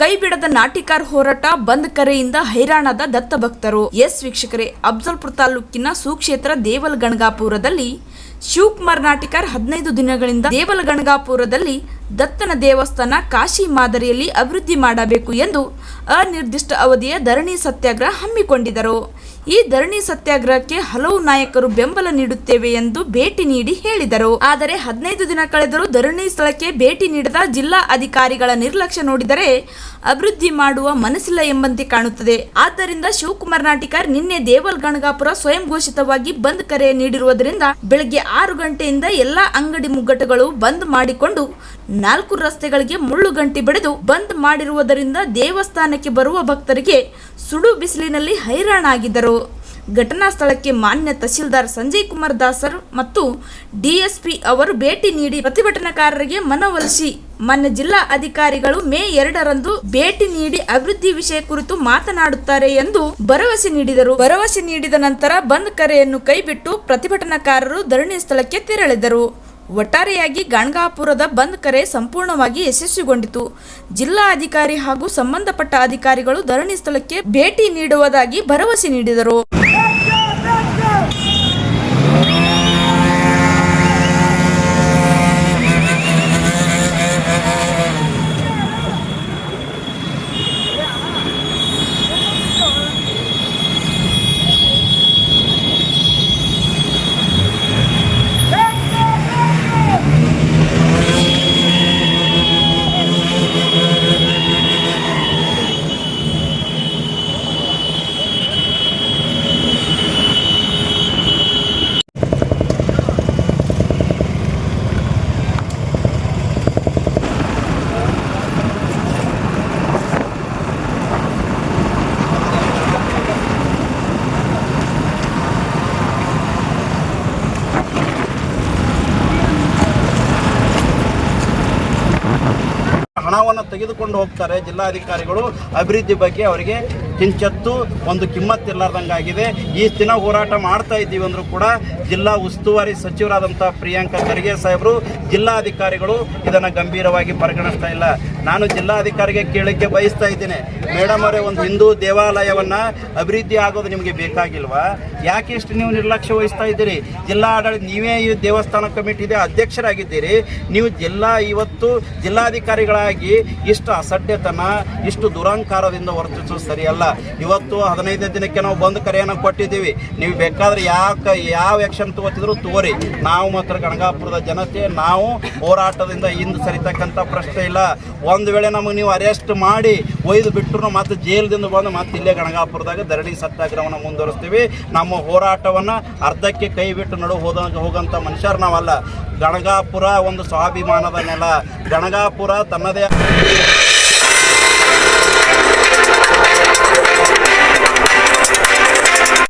ಕೈ ಬಿಡದ ನಾಟಿಕಾರ್ ಹೋರಾಟ ಬಂದ್ ಕರೆಯಿಂದ ಹೈರಾಣದ ದತ್ತ ಭಕ್ತರು ಎಸ್ ವೀಕ್ಷಕರೇ ಅಫ್ಜಲ್ಪುರ ತಾಲೂಕಿನ ಸುಕ್ಷೇತ್ರ ದೇವಲಗಣಗಾಪುರದಲ್ಲಿ ಶಿವಕುಮಾರ್ ನಾಟಿಕಾರ್ ಹದಿನೈದು ದಿನಗಳಿಂದ ದೇವಲಗಣಗಾಪುರದಲ್ಲಿ ದತ್ತನ ದೇವಸ್ಥಾನ ಕಾಶಿ ಮಾದರಿಯಲ್ಲಿ ಅಭಿವೃದ್ಧಿ ಮಾಡಬೇಕು ಎಂದು ಅನಿರ್ದಿಷ್ಟ ಅವಧಿಯ ಧರಣಿ ಸತ್ಯಾಗ್ರಹ ಹಮ್ಮಿಕೊಂಡಿದ್ದರು. ಈ ಧರಣಿ ಸತ್ಯಾಗ್ರಹಕ್ಕೆ ಹಲವು ನಾಯಕರು ಬೆಂಬಲ ನೀಡುತ್ತೇವೆ ಎಂದು ಭೇಟಿ ನೀಡಿ ಹೇಳಿದರು. ಆದರೆ ಹದಿನೈದು ದಿನ ಕಳೆದರೂ ಧರಣಿ ಸ್ಥಳಕ್ಕೆ ಭೇಟಿ ನೀಡದ ಜಿಲ್ಲಾ ಅಧಿಕಾರಿಗಳ ನಿರ್ಲಕ್ಷ್ಯ ನೋಡಿದರೆ ಅಭಿವೃದ್ಧಿ ಮಾಡುವ ಮನಸ್ಸಿಲ್ಲ ಎಂಬಂತೆ ಕಾಣುತ್ತದೆ. ಆದ್ದರಿಂದ ಶಿವಕುಮಾರ್ ನಾಟಿಕರ್ ನಿನ್ನೆ ದೇವಲ್ ಗಣಗಾಪುರ ಸ್ವಯಂ ಘೋಷಿತವಾಗಿ ಬಂದ್ ಕರೆ ನೀಡಿರುವುದರಿಂದ ಬೆಳಗ್ಗೆ ಆರು ಗಂಟೆಯಿಂದ ಎಲ್ಲಾ ಅಂಗಡಿ ಮುಗ್ಗಟ್ಟುಗಳು ಬಂದ್ ಮಾಡಿಕೊಂಡು ನಾಲ್ಕು ರಸ್ತೆಗಳಿಗೆ ಮುಳ್ಳು ಗಂಟಿ ಬಡಿದು ಬಂದ್ ಮಾಡಿರುವುದರಿಂದ ದೇವಸ್ಥಾನಕ್ಕೆ ಬರುವ ಭಕ್ತರಿಗೆ ಸುಡು ಬಿಸಿಲಿನಲ್ಲಿ ಹೈರಾಣಾಗಿದ್ದರು. ಘಟನಾ ಸ್ಥಳಕ್ಕೆ ಮಾನ್ಯ ತಹಸೀಲ್ದಾರ್ ಸಂಜಯ್ ಕುಮಾರ್ ದಾಸರ್ ಮತ್ತು ಡಿಎಸ್ಪಿ ಅವರು ಭೇಟಿ ನೀಡಿ ಪ್ರತಿಭಟನಾಕಾರರಿಗೆ ಮನವೊಲಿಸಿ. ಮಾನ್ಯ ಜಿಲ್ಲಾ ಅಧಿಕಾರಿಗಳು ಮೇ ಎರಡರಂದು ಭೇಟಿ ನೀಡಿ ಅಭಿವೃದ್ಧಿ ವಿಷಯ ಕುರಿತು ಮಾತನಾಡುತ್ತಾರೆ ಎಂದು ಭರವಸೆ ನೀಡಿದರು. ಭರವಸೆ ನೀಡಿದ ನಂತರ ಬಂದ್ ಕರೆಯನ್ನು ಕೈಬಿಟ್ಟು ಪ್ರತಿಭಟನಾಕಾರರು ಧರಣಿ ಸ್ಥಳಕ್ಕೆ ತೆರಳಿದರು. ಒಟ್ಟಾರೆಯಾಗಿ ಗಾಣಗಾಪುರದ ಬಂದ್ ಕರೆ ಸಂಪೂರ್ಣವಾಗಿ ಯಶಸ್ವಿಗೊಂಡಿತು. ಜಿಲ್ಲಾ ಅಧಿಕಾರಿ ಹಾಗೂ ಸಂಬಂಧಪಟ್ಟ ಅಧಿಕಾರಿಗಳು ಧರಣಿ ಸ್ಥಳಕ್ಕೆ ಭೇಟಿ ನೀಡುವುದಾಗಿ ಭರವಸೆ ನೀಡಿದರು. ಹಣವನ್ನು ತೆಗೆದುಕೊಂಡು ಹೋಗ್ತಾರೆ ಜಿಲ್ಲಾಧಿಕಾರಿಗಳು. ಅಭಿವೃದ್ಧಿ ಬಗ್ಗೆ ಅವರಿಗೆ ಕಿಂಚತ್ತು ಒಂದು ಕಿಮ್ಮತ್ತಿಲ್ಲಾರ್ದಂಗಾಗಿದೆ ಈ ದಿನ ಹೋರಾಟ ಮಾಡ್ತಾ ಇದ್ದೀವಿ ಅಂದರೂ ಕೂಡ ಜಿಲ್ಲಾ ಉಸ್ತುವಾರಿ ಸಚಿವರಾದಂಥ ಪ್ರಿಯಾಂಕ ಖರ್ಗೆ ಸಾಹೇಬರು, ಜಿಲ್ಲಾಧಿಕಾರಿಗಳು ಇದನ್ನು ಗಂಭೀರವಾಗಿ ಪರಿಗಣಿಸ್ತಾ ಇಲ್ಲ. ನಾನು ಜಿಲ್ಲಾಧಿಕಾರಿಗೆ ಕೇಳಕ್ಕೆ ಬಯಸ್ತಾ ಇದ್ದೇನೆ. ಮೇಡಮ್ ಅವರೇ, ಒಂದು ಹಿಂದೂ ದೇವಾಲಯವನ್ನು ಅಭಿವೃದ್ಧಿ ಆಗೋದು ನಿಮಗೆ ಬೇಕಾಗಿಲ್ವಾ? ಯಾಕೆ ಇಷ್ಟು ನೀವು ನಿರ್ಲಕ್ಷ್ಯ ವಹಿಸ್ತಾ ಇದ್ದೀರಿ? ಜಿಲ್ಲಾ ಆಡಳಿತ, ನೀವೇ ಈ ದೇವಸ್ಥಾನ ಕಮಿಟಿದೆ ಅಧ್ಯಕ್ಷರಾಗಿದ್ದೀರಿ. ನೀವು ಜಿಲ್ಲಾ ಇವತ್ತು ಜಿಲ್ಲಾಧಿಕಾರಿಗಳಾಗಿ ಇಷ್ಟು ಅಸಡ್ಡೆತನ, ಇಷ್ಟು ದುರಂಕಾರದಿಂದ ವರ್ತಿಸೋದು ಸರಿಯಲ್ಲ. ಇವತ್ತು ಹದಿನೈದು ದಿನಕ್ಕೆ ನಾವು ಬಂದು ಕರೆಯನ್ನು ಕೊಟ್ಟಿದ್ದೀವಿ. ನೀವು ಬೇಕಾದ್ರೆ ಯಾಕೆ ಯಾವ ಆ್ಯಕ್ಷನ್ ತಗೋತಿದ್ರು ತಗೋರಿ. ನಾವು ಮಾತ್ರ ಗಣಗಾಪುರದ ಜನತೆ, ನಾವು ಹೋರಾಟದಿಂದ ಹಿಂದೆ ಸರಿತಕ್ಕಂಥ ಪ್ರಶ್ನೆ ಇಲ್ಲ. ಒಂದು ವೇಳೆ ನಮಗೆ ನೀವು ಅರೆಸ್ಟ್ ಮಾಡಿ ಒಯ್ದು ಬಿಟ್ಟರು ಮತ್ತೆ ಜೈಲದಿಂದ ಬಂದು ಮತ್ತೆ ಇಲ್ಲೇ ಗಣಗಾಪುರದಾಗ ಧರಣಿ ಸತ್ಯಾಗ್ರಹವನ್ನು ಮುಂದುವರಿಸ್ತೀವಿ. ನಮ್ಮ ಹೋರಾಟವನ್ನು ಅರ್ಧಕ್ಕೆ ಕೈ ಬಿಟ್ಟು ನಡು ಹೋದ ಹೋಗಂಥ ಮನುಷ್ಯರು ನಾವಲ್ಲ. ಗಣಗಾಪುರ ಒಂದು ಸ್ವಾಭಿಮಾನದ ನೆಲ. ಗಣಗಾಪುರ ತನ್ನದೇ